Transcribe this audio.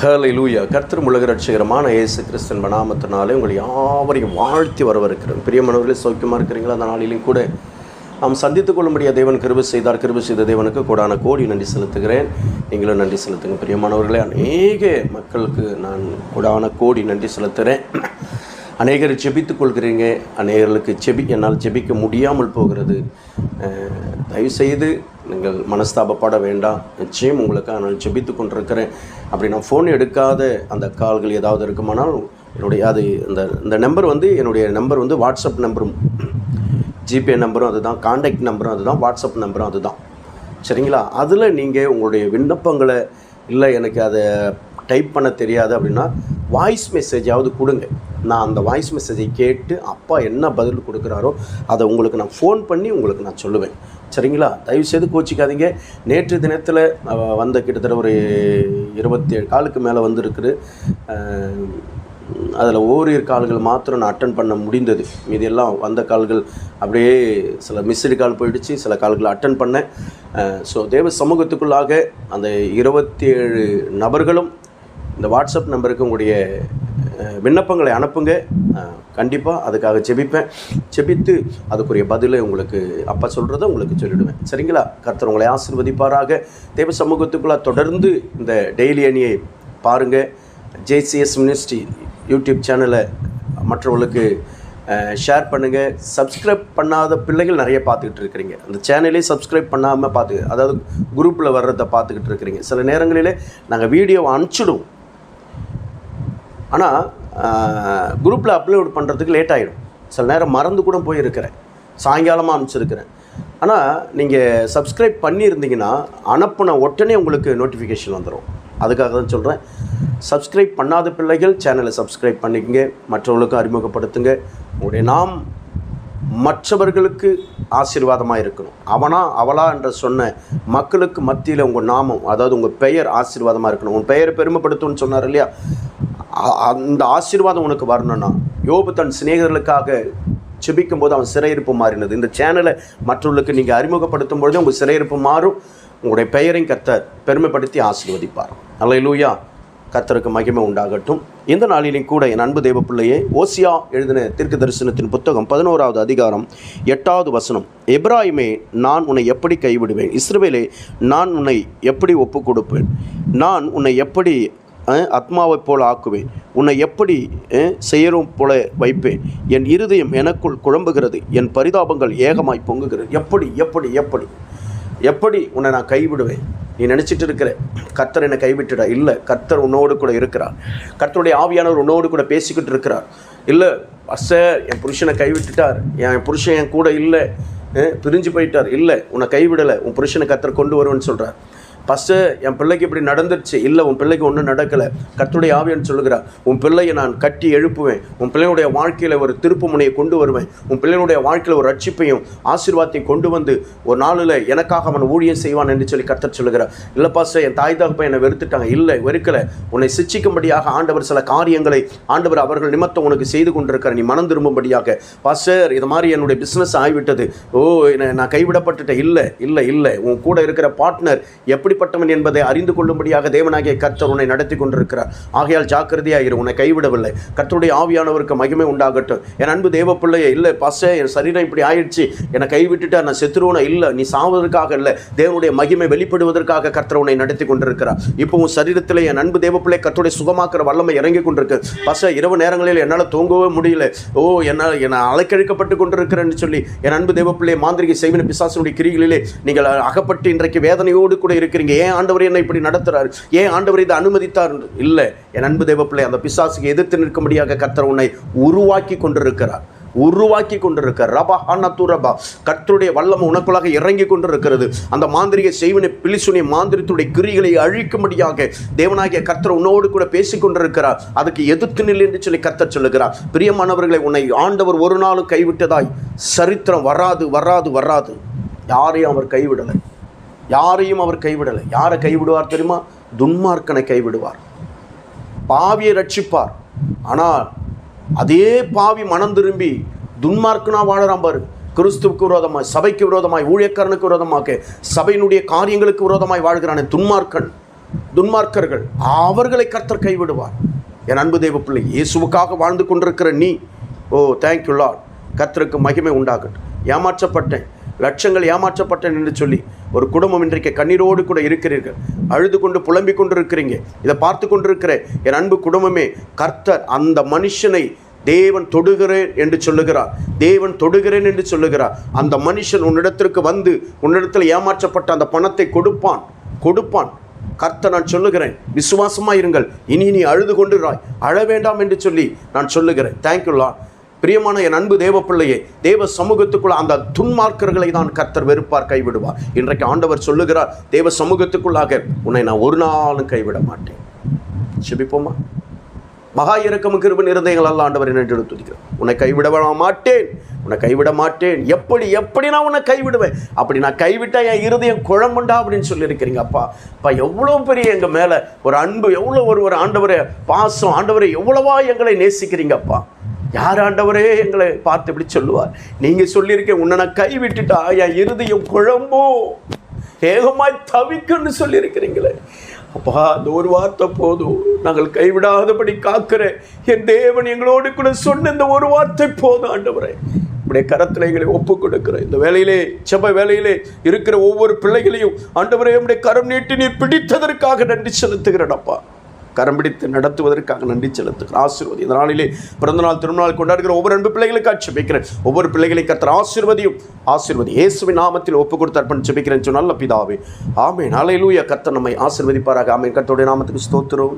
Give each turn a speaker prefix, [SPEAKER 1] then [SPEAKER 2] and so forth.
[SPEAKER 1] ஹலை லூயா கர்த்தர் உலக ரட்சகரமான இயேசு கிறிஸ்தன் நாமத்தினாலே உங்களை யாவரையும் வாழ்த்தி வரவிருக்கிறேன் பிரியமானவர்களே சௌக்கியமாக இருக்கிறீங்களா? அந்த நாளிலும் கூட நாம் சந்தித்துக் கொள்ளும்படியா தேவன் கிருபை செய்தார். கிருபி செய்த தேவனுக்கு கூடான கோடி நன்றி செலுத்துகிறேன். நீங்களும் நன்றி செலுத்துங்க. பிரியமானவர்களே அநேக மக்களுக்கு நான் கூடான கோடி நன்றி செலுத்துகிறேன். அநேகர் ஜெபித்துக் கொள்கிறீங்க. அநேகர்களுக்கு செபி என்னால் ஜெபிக்க முடியாமல் போகிறது. தயவுசெய்து நீங்கள் மனஸ்தாபப்பட வேண்டாம். நிச்சயம் உங்களுக்கு நான் ஜெபித்து கொண்டிருக்கிறேன். அப்படி நான் ஃபோன் எடுக்காத அந்த கால்கள் ஏதாவது இருக்குமானால் என்னுடைய அது இந்த இந்த நம்பர் வந்து என்னுடைய நம்பர் வந்து வாட்ஸ்அப் நம்பரும் ஜிபே நம்பரும் அதுதான். காண்டாக்ட் நம்பரும் அதுதான். வாட்ஸ்அப் நம்பரும் அதுதான். சரிங்களா? அதில் நீங்கள் உங்களுடைய விண்ணப்பங்களை இல்லை எனக்கு அதை டைப் பண்ண தெரியாது அப்படின்னா வாய்ஸ் மெசேஜாவது கொடுங்க. நான் அந்த வாய்ஸ் மெசேஜை கேட்டு அப்பா என்ன பதில் கொடுக்குறாரோ அதை உங்களுக்கு நான் ஃபோன் பண்ணி உங்களுக்கு நான் சொல்லுவேன். சரிங்களா? தயவுசெய்து கோச்சிக்காதீங்க. நேற்று தினத்தில் வந்த கிட்டத்தட்ட ஒரு இருபத்தி ஏழு காலுக்கு மேலே வந்திருக்குது. அதில் ஓரிரு கால்கள் மாத்திரம் நான் அட்டன் பண்ண முடிந்தது. மீதி எல்லாம் வந்த கால்கள் அப்படியே சில மிஸ்டு கால் போயிடுச்சு. சில கால்களை அட்டன் பண்ணேன். ஸோ தேவ சமூகத்துக்குள்ளாக அந்த இருபத்தி ஏழு நபர்களும் இந்த வாட்ஸ்அப் நம்பருக்கு உங்களுடைய விண்ணப்பங்களை அனுப்புங்க. கண்டிப்பாக அதுக்காக ஜெபிப்பேன் ஜெபித்து அதுக்குரிய பதிலை உங்களுக்கு அப்பா சொல்கிறத உங்களுக்கு சொல்லிடுவேன். சரிங்களா? கர்த்தர் உங்களை ஆசிர்வதிப்பாராக. தேவ சமூகத்துக்குள்ளே தொடர்ந்து இந்த டெய்லி அணியை பாருங்கள் ஜேசிஎஸ் மினிஸ்ட்ரி யூடியூப் சேனலை மற்றவங்களுக்கு ஷேர் பண்ணுங்கள் சப்ஸ்கிரைப் பண்ணாத பிள்ளைகள் நிறைய பார்த்துக்கிட்டு இருக்கிறீங்க. அந்த சேனலே சப்ஸ்கிரைப் பண்ணாமல் பார்த்து அதாவது குரூப்பில் வர்றதை பார்த்துக்கிட்டு இருக்கிறீங்க. சில நேரங்களிலே நாங்கள் வீடியோவை அனுப்பிச்சிடுவோம். ஆனால் குரூப்பில் அப்லோட் பண்ணுறதுக்கு லேட் ஆகிடும் சில நேரம் மறந்து கூட போயிருக்கிறேன். சாயங்காலமாக அனுப்பிச்சிருக்கிறேன். ஆனால் நீங்கள் சப்ஸ்கிரைப் பண்ணியிருந்தீங்கன்னா அனுப்பின உடனே உங்களுக்கு நோட்டிஃபிகேஷன் வந்துடும் அதுக்காக தான் சொல்கிறேன் சப்ஸ்கிரைப் பண்ணாத பிள்ளைகள் சேனலை சப்ஸ்கிரைப் பண்ணிக்கங்க. மற்றவர்களுக்கும் அறிமுகப்படுத்துங்க. உங்களுடைய நாம் மற்றவர்களுக்கு ஆசீர்வாதமாக இருக்கணும். அவனா அவளா என்ற சொன்ன மக்களுக்கு மத்தியில் உங்கள் நாமம் அதாவது உங்கள் பெயர் ஆசீர்வாதமாக இருக்கணும். உன் பெயரை பெருமைப்படுத்தும்னு சொன்னார் இல்லையா? அந்த ஆசீர்வாதம் உனக்கு வரணும்னா யோபு தன் சிநேகர்களுக்காக செபிக்கும் போது அவன் சிறையிருப்பு மாறினது. இந்த சேனலை மற்றவர்களுக்கு நீங்கள் அறிமுகப்படுத்தும் பொழுது உங்கள் சிறையிருப்பு மாறும். உங்களுடைய பெயரையும் கர்த்தர் பெருமைப்படுத்தி ஆசீர்வதிப்பார். அலையிலூயா கர்த்தருக்கு மகிமை உண்டாகட்டும். இந்த நாளிலும் கூட என் அன்பு தேவ பிள்ளையே ஓசியா எழுதின தீர்க்க தரிசனத்தின் புத்தகம் பதினோராவது அதிகாரம் எட்டாவது வசனம். எப்ராஹிமே நான் உன்னை எப்படி கைவிடுவேன்? இஸ்ரவேலே நான் உன்னை எப்படி ஒப்புக் கொடுப்பேன் நான் உன்னை எப்படி அஹ், ஆத்மாவைப் போல ஆக்குவேன். உன்னை எப்படி செய்யறோம் போல வைப்பேன். என் இருதயம் எனக்குள் குழம்புகிறது. என் பரிதாபங்கள் ஏகமாய் பொங்குகிறது. எப்படி எப்படி எப்படி? எப்படி உன்னை நான் கைவிடுவேன்? நீ நினச்சிட்டு இருக்கிற கர்த்தர் என்னை கைவிட்டுடா? இல்லை கர்த்தர் உன்னோடு கூட இருக்கிறார். கர்த்தருடைய ஆவியானவர் உன்னோடு கூட பேசிக்கிட்டு இருக்கிறார். இல்லை சார் என் புருஷனை கைவிட்டுட்டார். என் புருஷன் என் கூட இல்லை. பிரிஞ்சு போயிட்டார். இல்லை உன்னை கைவிடலை. உன் புருஷனை கத்தர் கொண்டு வருவேன்னு சொல்கிறார் ஃபஸ்ட்டு என் பிள்ளைக்கு இப்படி நடந்துருச்சு. இல்லை உன் பிள்ளைக்கு ஒன்றும் நடக்கலை. கத்துடைய ஆவியன்னு சொல்லுகிறார் உன் பிள்ளையை நான் கட்டி எழுப்புவேன். உன் பிள்ளையுடைய வாழ்க்கையில் ஒரு திருப்பு முனையை கொண்டு வருவேன். உன் பிள்ளையுடைய வாழ்க்கையில் ஒரு ரட்சிப்பையும் ஆசீர்வாதத்தையும் கொண்டு வந்து ஒரு நாளில் எனக்காக அவன் ஊழியம் செய்வான் என்று சொல்லி கத்தர் சொல்லுகிறார். இல்லை பாஸ்டர் என் தாய் தகப்பன் என்னை வெறுத்துட்டாங்க. இல்லை வெறுக்கலை. உன்னை சிச்சிக்கும்படியாக ஆண்டவர் சில காரியங்களை ஆண்டவர் அவர்கள் நிமித்தம் உனக்கு செய்து கொண்டிருக்கிறார். நீ மனம் திரும்பும்படியாக. பாஸ்டர் இது மாதிரி என்னுடைய பிஸ்னஸ் ஆகிவிட்டது. ஓ என்னை நான் கைவிடப்பட்டுட்டேன். இல்லை இல்லை இல்லை. உன் கூட இருக்கிற பார்ட்னர் எப்படிப்பட்டவன் என்பதை அறிந்து கொள்ளும்படியாக தேவனாகிய கர்த்தர் உன்னை நடத்தி கொண்டிருக்கிறார். ஆகையால் ஜாக்கிரதையாயிரு உன்னை கைவிடவில்லை. கர்த்தருடைய ஆவியானவருக்கு மகிமை உண்டாகட்டும். என் அன்பு தேவ பிள்ளையே இல்லை பாஸ்டர் என் சரீரம் இப்படி ஆயிடுச்சு. என்னை கைவிட்டுட்டா நான் செத்துருவனை? இல்லை நீ சாவதற்காக இல்லை. தேவனுடைய மகிமை வெளிப்படுவதற்காக கர்த்தர் உன்னை நடத்தி கொண்டிருக்கிறார். இப்போ உன் சரீரத்தில் என் அன்பு தேவ பிள்ளை கர்த்தருடைய சுகமாக்குற வல்லமை இறங்கி கொண்டிருக்கு. பச இரவு நேரங்களில் என்னால் தூங்கவே முடியல. ஓ என்னால் என்னை அலைக்கழிக்கப்பட்டு கொண்டிருக்கிறேன்னு சொல்லி என் அன்பு தேவ பிள்ளை மாந்திரிக செய்வின பிசாசனுடைய கிரிகளிலே நீங்கள் அகப்பட்டு இன்றைக்கு வேதனையோடு கூட இருக்கிறீங்க. ஏன் ஆண்டவர் என்னை இப்படி நடத்துகிறார் ஏன் ஆண்டவர் இதை அனுமதித்தார்? இல்லை. என் அன்பு தேவப்பிள்ளை பிள்ளை அந்த பிசாசுக்கு எதிர்த்து நிற்கும்படியாக கர்த்தர் உன்னை உருவாக்கி கொண்டிருக்கிறார். உருவாக்கி கொண்டிருக்க ரபா ஹனத்து ரபா. கர்த்தருடைய வல்லம் உனக்குள்ளாக இறங்கி கொண்டிருக்கிறது. அந்த மாந்திரிக செய்வினை பிலிசுனிய மாந்திரத்துடைய கிரிகளை அழிக்கும்படியாக தேவனாகிய கர்த்தர் உன்னோடு கூட பேசிக் கொண்டிருக்கிறார். அதுக்கு எதிர்த்து நில் என்று சொல்லி கர்த்தர் சொல்லுகிறார். பிரியமானவர்களை உன்னை ஆண்டவர் ஒரு நாளும் கைவிட்டதாய். சரித்திரம் வராது வராது வராது. யாரையும் அவர் கைவிடலை. யாரையும் அவர் கைவிடலை. யாரை கைவிடுவார் தெரியுமா? துன்மார்க்கனை கைவிடுவார். பாவியை ரட்சிப்பார். ஆனால் அதே பாவி மனம் திரும்பி துன்மார்க்கனா வாழறான் பாரு. கிறிஸ்துவுக்கு விரோதமாய் சபைக்கு விரோதமாய் ஊழியக்காரனுக்கு விரோதமாக சபையினுடைய காரியங்களுக்கு விரோதமாய் வாழ்கிறானே துன்மார்க்கன் துன்மார்க்கர்கள். அவர்களை கர்த்தர் கைவிடுவார். என் அன்பு தெய்வ பிள்ளை இயேசுவுக்காக வாழ்ந்து கொண்டிருக்கிற நீ ஓ தேங்க்யூ லார்ட் கர்த்தருக்கு மகிமை உண்டாகட்டும். ஏமாற்றப்பட்டேன். லட்சங்கள் ஏமாற்றப்பட்டேன் என்று சொல்லி ஒரு குடும்பம் இன்றைக்கு கண்ணீரோடு கூட இருக்கிறீர்கள். அழுது கொண்டு புலம்பிக் கொண்டு இருக்கிறீங்க இதை பார்த்து கொண்டிருக்கிற என் அன்பு குடும்பமே கர்த்தர் அந்த மனுஷனை தேவன் தொடுகிறேன் என்று சொல்லுகிறார். தேவன் தொடுகிறேன் என்று சொல்லுகிறார். அந்த மனுஷன் உன்னிடத்திற்கு வந்து உன்னிடத்தில் ஏமாற்றப்பட்ட அந்த பணத்தை கொடுப்பான். கொடுப்பான். கர்த்தர் நான் சொல்லுகிறேன். விசுவாசமாக இருங்கள். இனி நீ அழுது கொண்டுராய் அழ வேண்டாம் என்று சொல்லி நான் சொல்லுகிறேன். தேங்க்யூ லார்ட் பிரியமான என் அன்பு தேவ பிள்ளையே தேவ சமூகத்துக்குள்ள அந்த துன்மார்க்கர்களை தான் கர்த்தர் வெறுப்பார் கைவிடுவார். இன்றைக்கு ஆண்டவர் சொல்லுகிறார் தேவ சமூகத்துக்குள்ளாக உன்னை நான் ஒரு நாளும் கைவிட மாட்டேன். செபிப்போமா மகா இறக்கமும் கிருபன் இருதயங்கள் அல்ல ஆண்டவர் என்று துதிக்கிறார். உன்னை கைவிட மாட்டேன். உன்னை கைவிட மாட்டேன். எப்படி எப்படி நான் உன்னை கைவிடுவேன்? அப்படி நான் கைவிட்டா என் இருதயம் குழம்புண்டா அப்படின்னு சொல்லியிருக்கிறீங்க. அப்பா அப்பா எவ்வளோ பெரிய எங்கள் மேலே ஒரு அன்பு எவ்வளோ ஒரு ஒரு ஆண்டவரை பாசம் ஆண்டவரை எவ்வளவா எங்களை நேசிக்கிறீங்கப்பா யார் ஆண்டவரே எங்களை பார்த்து இப்படி சொல்லுவார்? நீங்கள் சொல்லியிருக்கேன் உன்னை நான் கைவிட்டுட்டா என் இருதயம் குழம்போ. ஏகமாய் தவிக்குன்னு சொல்லியிருக்கிறீங்களே. அப்பா அந்த ஒரு வார்த்தை போதும். நாங்கள் கைவிடாதபடி காக்கிற என் தேவன் எங்களோடு கூட சொன்ன இந்த ஒரு வார்த்தை போதும் ஆண்டவரே. இப்படியே கரத்தில் எங்களை ஒப்பு கொடுக்கிறேன். இந்த வேலையிலே செப வேலையிலே இருக்கிற ஒவ்வொரு பிள்ளைகளையும் ஆண்டவரே உடைய கரம் நீட்டி நீர் பிடித்ததற்காக நன்றி செலுத்துகிறேன் அப்பா. கரம்பிடித்து நடத்துவதற்காக நன்றி செலுத்துகிறேன். ஆசீர்வதி இந்த நாளிலே பிறந்தநாள் திருநாள் கொண்டாடுகிற ஒவ்வொரு அன்பு பிள்ளைகளுக்கு ஆட்சேபிக்கிறேன் ஒவ்வொரு பிள்ளைகளை கத்திர ஆசீர்வதியும் ஆசீர்வதி இயேசுவின் நாமத்தில் ஒப்பு கொடுத்து அர்ப்பணம் செபிக்கிறேன் நல்ல பிதாவே. ஆமேன். அலையிலூயா கத்த நம்மை ஆசீர்வதிப்பாராக. ஆமேன். கத்தோடைய நாமத்துக்கு ஸ்தோத்திரம்.